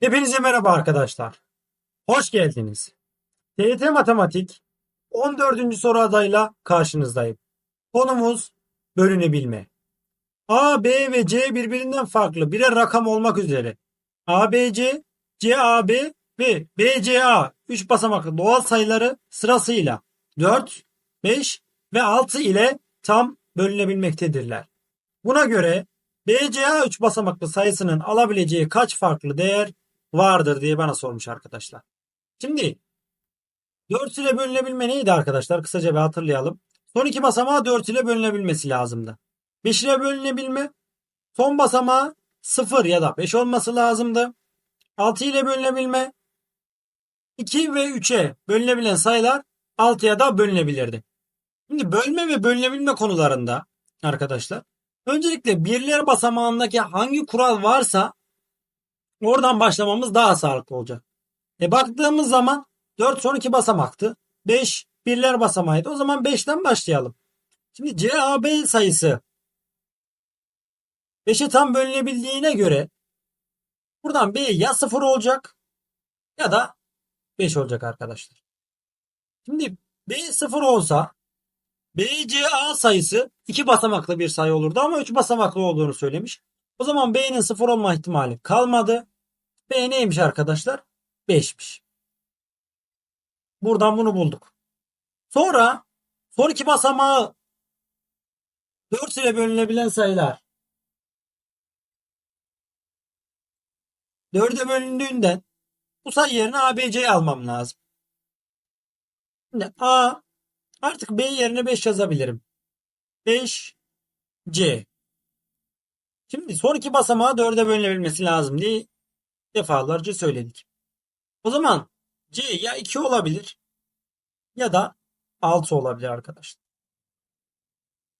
Hepinize merhaba arkadaşlar. Hoş geldiniz. TYT Matematik 14. soru adayla karşınızdayım. Konumuz bölünebilme. A, B ve C birbirinden farklı birer rakam olmak üzere ABC, CAB ve BCA 3 basamaklı doğal sayıları sırasıyla 4, 5 ve 6 ile tam bölünebilmektedirler. Buna göre BCA 3 basamaklı sayısının alabileceği kaç farklı değer vardır diye bana sormuş arkadaşlar. Şimdi 4 ile bölünebilme neydi arkadaşlar? Kısaca bir hatırlayalım. Son iki basamağı 4 ile bölünebilmesi lazımdı. 5 ile bölünebilme son basamağı 0 ya da 5 olması lazımdı. 6 ile bölünebilme 2 ve 3'e bölünebilen sayılar 6'ya da bölünebilirdi. Şimdi bölme ve bölünebilme konularında arkadaşlar öncelikle birler basamağındaki hangi kural varsa oradan başlamamız daha sağlıklı olacak. E baktığımız zaman 4 son 2 basamaktı. 5 birler basamağıydı. O zaman 5'ten başlayalım. Şimdi CAB sayısı 5'e tam bölünebildiğine göre buradan B ya 0 olacak ya da 5 olacak arkadaşlar. Şimdi B 0 olsa BCA sayısı 2 basamaklı bir sayı olurdu ama 3 basamaklı olduğunu söylemiş. O zaman B'nin 0 olma ihtimali kalmadı. B neymiş arkadaşlar? 5'miş. Buradan bunu bulduk. Sonra son iki basamağı 4 ile bölünebilen sayılar 4'e bölündüğünden bu sayı yerine ABC'yi almam lazım. Şimdi A artık B yerine 5 yazabilirim. 5 C. Şimdi son iki basamağı 4'e bölünebilmesi lazım diye defalarca söyledik. O zaman C ya 2 olabilir ya da 6 olabilir arkadaşlar.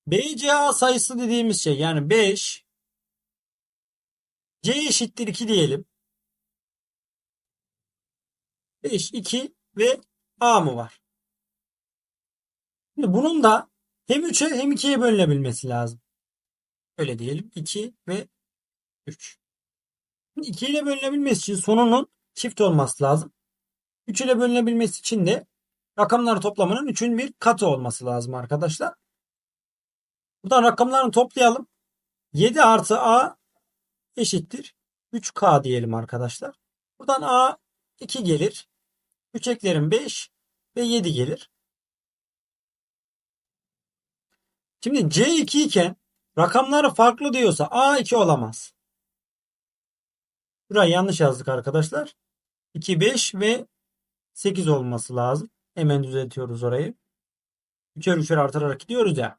BCA sayısı dediğimiz şey yani 5 C eşittir 2 diyelim. 5, 2 ve A mı var? Şimdi bunun da hem 3'e hem 2'ye bölünebilmesi lazım. Öyle diyelim. 2 ve 3. 2 ile bölünebilmesi için sonunun çift olması lazım. 3 ile bölünebilmesi için de rakamların toplamının 3'ün bir katı olması lazım arkadaşlar. Buradan rakamlarını toplayalım. 7 artı A eşittir 3K diyelim arkadaşlar. Buradan A 2 gelir. 3 eklerim 5 ve 7 gelir. Şimdi C2 iken rakamları farklı diyorsa A2 olamaz. Burayı yanlış yazdık arkadaşlar. 2, 5 ve 8 olması lazım. Hemen düzeltiyoruz orayı. Üçer üçer artarak gidiyoruz ya.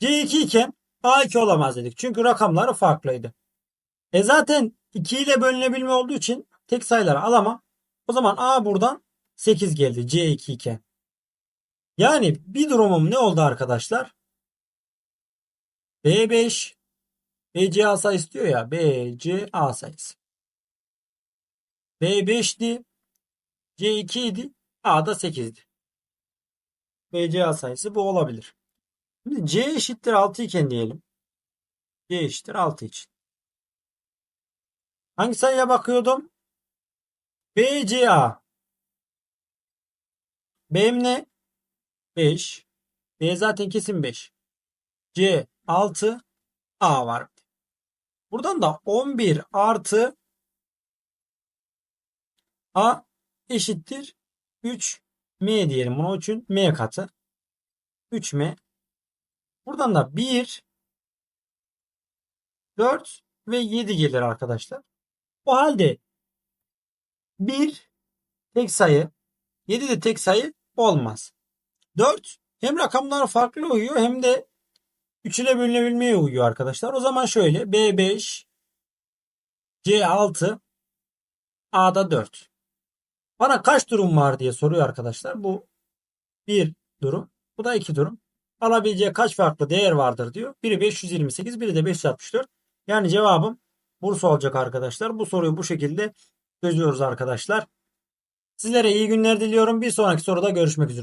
C2 iken A2 olamaz dedik. Çünkü rakamları farklıydı. E zaten 2 ile bölünebilme olduğu için tek sayıları alamam. O zaman A buradan 8 geldi C2 iken. Yani bir durumum ne oldu arkadaşlar? B5 BCA sayısı diyor ya BCA sayısı. B5'ti. C2 idi. A da 8'di. BCA sayısı bu olabilir. Şimdi C eşittir 6 iken diyelim. C eşittir 6 için. Hangi sayıya bakıyordum? BCA. B'm ne? 5. B zaten kesin 5. C 6. A var. Buradan da 11 artı A eşittir 3 M diyelim buna için M katı. 3M. Buradan da 1 4 ve 7 gelir arkadaşlar. O halde 1 tek sayı 7 de tek sayı olmaz. 4 hem rakamlar farklı uyuyor hem de 3 ile bölünebilmeye uyuyor arkadaşlar. O zaman şöyle B5 C6 A'da 4. Bana kaç durum var diye soruyor arkadaşlar. Bu bir durum. Bu da iki durum. Alabileceği kaç farklı değer vardır diyor. Biri 528, biri de 564. Yani cevabım Bursa olacak arkadaşlar. Bu soruyu bu şekilde çözüyoruz arkadaşlar. Sizlere iyi günler diliyorum. Bir sonraki soruda görüşmek üzere.